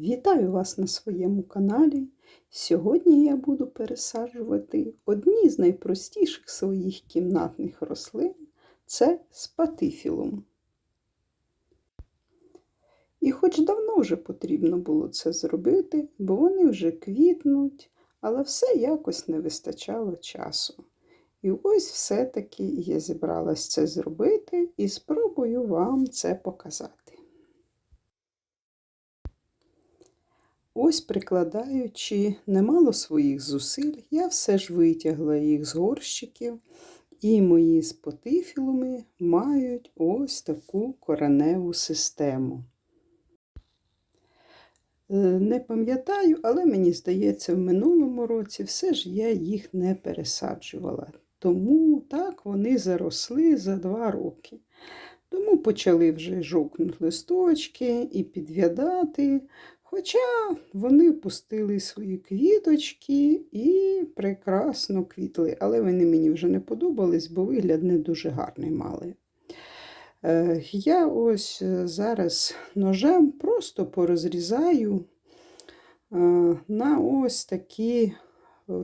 Вітаю вас на своєму каналі. Сьогодні я буду пересаджувати одні з найпростіших своїх кімнатних рослин це спатифілум. І хоч давно вже потрібно було це зробити, бо вони вже квітнуть, але все якось не вистачало часу. І ось все-таки я зібралась це зробити і спробую вам це показати. Ось, прикладаючи немало своїх зусиль, я все ж витягла їх з горщиків, і мої спотифілуми мають ось таку кореневу систему. Е, Не пам'ятаю, але мені здається, в минулому році все ж я їх не пересаджувала. Тому так вони заросли за два роки. Тому почали вже жовкнути листочки і підв'ядати. Хоча вони пустили свої квіточки і прекрасно квітли, але вони мені вже не подобались, бо вигляд не дуже гарний мали. Е, Я ось е, зараз ножем просто порозрізаю е, на ось такі,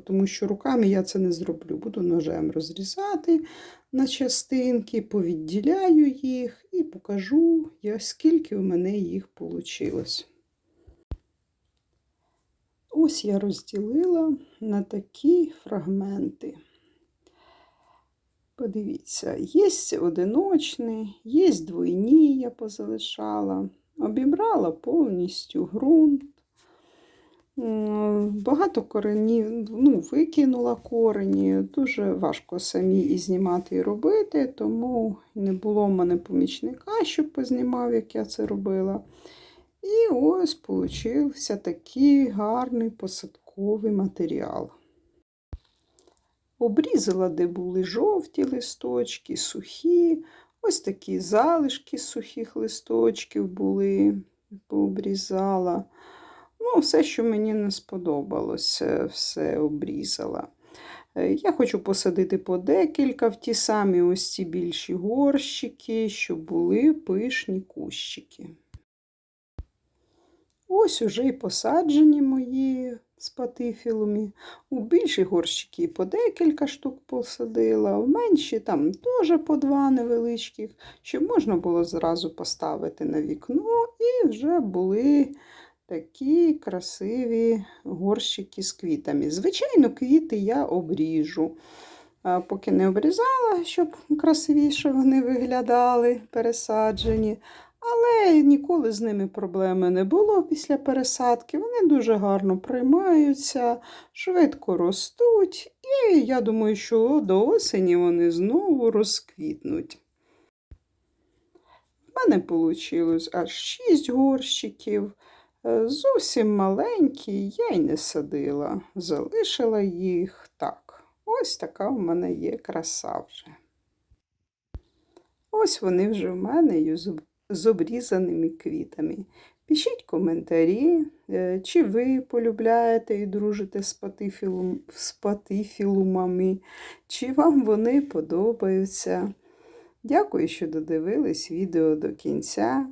тому що руками я це не зроблю. Буду ножем розрізати на частинки, повідділяю їх і покажу, скільки у мене їх вийшло. Ось я розділила на такі фрагменти. Подивіться, є одиночні, є двойні, я позалишала, обібрала повністю ґрунт. Багато коренів, ну, викинула корені, дуже важко самі і знімати і робити, тому не було в мене помічника, щоб познімав, як я це робила. І ось получився такий гарний посадковий матеріал. Обрізала, де були жовті листочки, сухі, ось такі залишки сухих листочків були, пообрізала. Ну, все, що мені не сподобалось, все обрізала. Я хочу посадити по декілька в ті самі ось ці більші горщики, щоб були пишні кущики. Ось уже і посаджені мої спатифілумі. У більші горщики по декілька штук посадила, в менші там теж по два невеличких, щоб можна було зразу поставити на вікно, і вже були такі красиві горщики з квітами. Звичайно, квіти я обріжу. Поки не обрізала, щоб красивіше вони виглядали, пересаджені. Але ніколи з ними проблеми не було після пересадки. Вони дуже гарно приймаються, швидко ростуть, і я думаю, що до осені вони знову розквітнуть. У мене вийшло аж 6 горщиків. Е, зовсім маленькі, я й не садила, залишила їх так. Ось така в мене є краса вже. Ось вони вже в мене з обрізаними квітами. Пишіть коментарі, е, чи ви полюбляєте і дружите з, патифілум, з патифілумами, чи вам вони подобаються. Дякую, що додивились відео до кінця.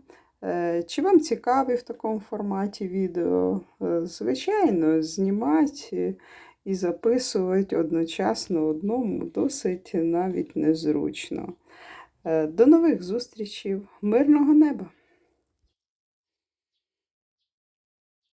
Е, чи вам цікаві в такому форматі відео? Е, звичайно, знімати і записувати одночасно одному досить навіть незручно. До нових зустрічей, мирного неба!